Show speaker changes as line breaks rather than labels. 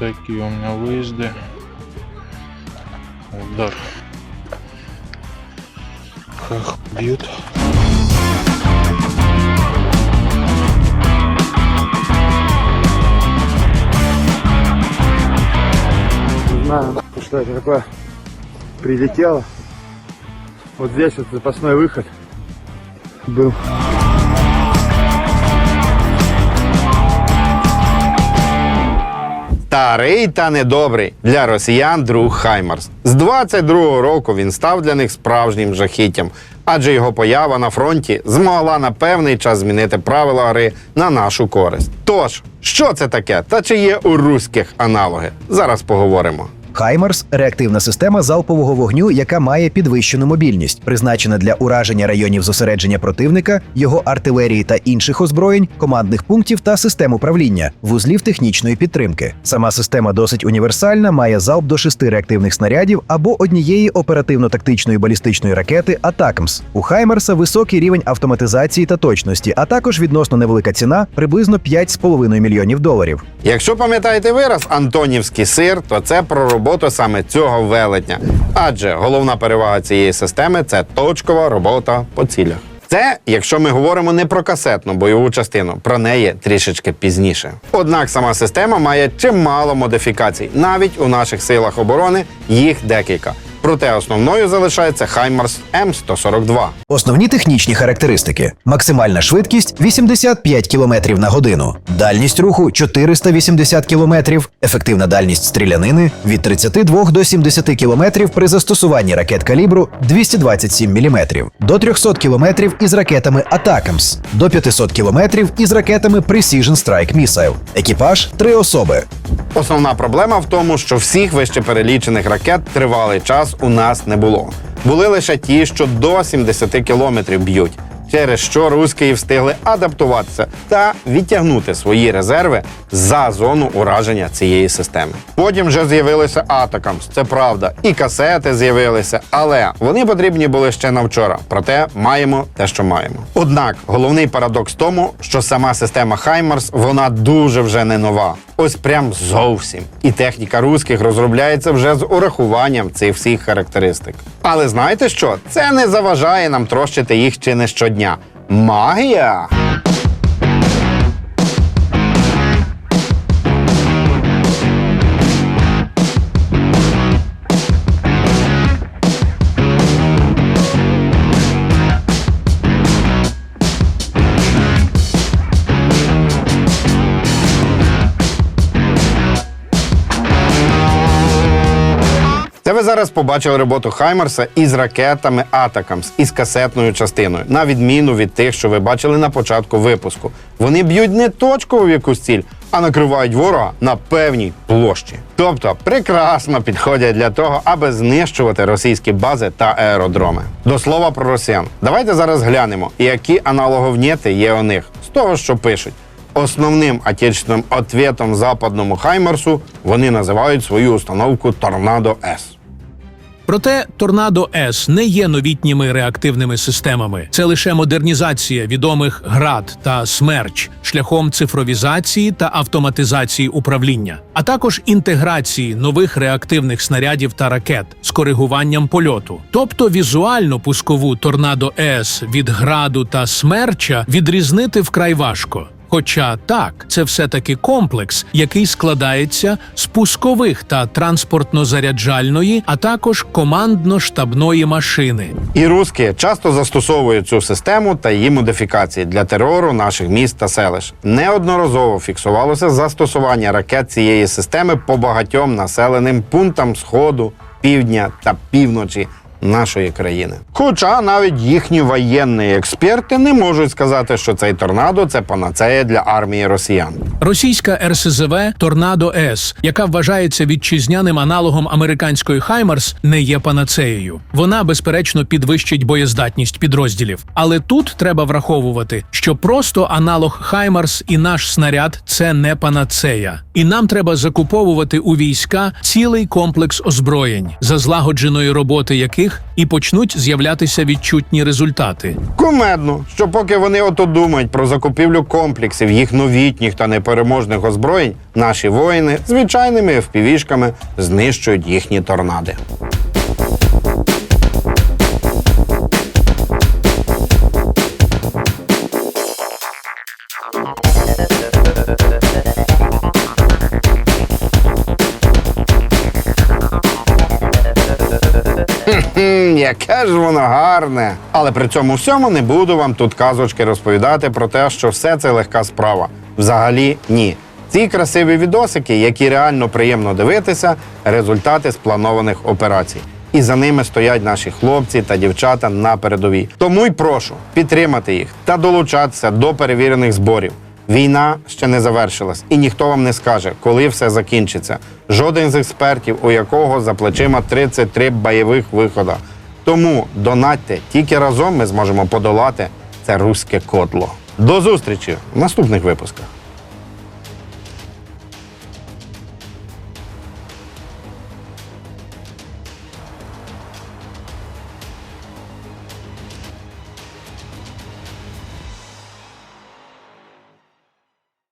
Такі у мене виїзди. Удар. Как бьют.
Не знаю, что это такое прилетело. Вот здесь вот запасной выход был.
Старий та недобрий для росіян друг Хаймарс. З 22-го року він став для них справжнім жахіттям, адже його поява на фронті змогла на певний час змінити правила гри на нашу користь. Тож, що це таке та чи є у руських аналоги? Зараз поговоримо.
Хаймерс реактивна система залпового вогню, яка має підвищену мобільність, призначена для ураження районів зосередження противника, його артилерії та інших озброєнь, командних пунктів та систем управління, вузлів технічної підтримки. Сама система досить універсальна, має залп до шести реактивних снарядів або однієї оперативно-тактичної балістичної ракети Атакмс. У Хаймерса високий рівень автоматизації та точності, а також відносно невелика ціна приблизно 5,5 мільйонів доларів.
Якщо пам'ятаєте вираз Антонівський сир, то це про роботу саме цього велетня. Адже головна перевага цієї системи це точкова робота по цілях. Це якщо ми говоримо не про касетну бойову частину, про неї трішечки пізніше. Однак сама система має чимало модифікацій. Навіть у наших силах оборони їх декілька. Проте основною залишається Хаймарс М142.
Основні технічні характеристики: максимальна швидкість 85 км на годину, дальність руху 480 км, ефективна дальність стрілянини від 32 до 70 км при застосуванні ракет калібру 227 мм, до 300 км із ракетами Атакамс, до 500 км із ракетами Precision Strike Missile. Екіпаж три особи.
Основна проблема в тому, що всіх вище перелічених ракет тривалий час у нас не було. Були лише ті, що до 70 кілометрів б'ють, через що руски встигли адаптуватися та відтягнути свої резерви за зону ураження цієї системи. Потім вже з'явилися Атакамс, це правда, і касети з'явилися, але вони потрібні були ще на вчора. Проте маємо те, що маємо. Однак головний парадокс в тому, що сама система Хаймарс вона дуже вже не нова. Ось прям зовсім. І техніка руських розробляється вже з урахуванням цих всіх характеристик. Але знаєте що? Це не заважає нам трощити їх чи не щодня. Магія! Це ви зараз побачили роботу Хаймарса із ракетами Атакамс із касетною частиною, на відміну від тих, що ви бачили на початку випуску. Вони б'ють не точково в якусь ціль, а накривають ворога на певній площі. Тобто прекрасно підходять для того, аби знищувати російські бази та аеродроми. До слова про росіян. Давайте зараз глянемо, які аналоговнєти є у них з того, що пишуть. Основним отечественним ответом западному Хаймерсу вони називають свою установку Торнадо С.
Проте Торнадо С не є новітніми реактивними системами. Це лише модернізація відомих град та смерч шляхом цифровізації та автоматизації управління, а також інтеграції нових реактивних снарядів та ракет з коригуванням польоту. Тобто візуально пускову Торнадо С від граду та смерча відрізнити вкрай важко. Хоча так, це все-таки комплекс, який складається з пускових та транспортно-заряджальної, а також командно-штабної машини.
І руски часто застосовують цю систему та її модифікації для терору наших міст та селищ. Неодноразово фіксувалося застосування ракет цієї системи по багатьом населеним пунктам сходу, півдня та півночі. Нашої країни, хоча навіть їхні воєнні експерти не можуть сказати, що цей торнадо це панацея для армії росіян.
Російська РСЗВ Торнадо С, яка вважається вітчизняним аналогом американської Хаймарс, не є панацеєю. Вона безперечно підвищить боєздатність підрозділів. Але тут треба враховувати, що просто аналог Хаймарс і наш снаряд це не панацея, і нам треба закуповувати у війська цілий комплекс озброєнь, за злагодженої роботи яких них і почнуть з'являтися відчутні результати.
Кумедно, що поки вони ото думають про закупівлю комплексів їх новітніх та непереможних озброєнь, наші воїни звичайними впівішками знищують їхні торнади. Яке ж воно гарне. Але при цьому всьому не буду вам тут казочки розповідати про те, що все це легка справа. Взагалі ні. Ці красиві відосики, які реально приємно дивитися, результати спланованих операцій. І за ними стоять наші хлопці та дівчата на передовій. Тому й прошу підтримати їх та долучатися до перевірених зборів. Війна ще не завершилась, і ніхто вам не скаже, коли все закінчиться. Жоден з експертів, у якого за плечима 33 бойових вихода. Тому донатьте, тільки разом ми зможемо подолати це руське котло. До зустрічі в наступних випусках.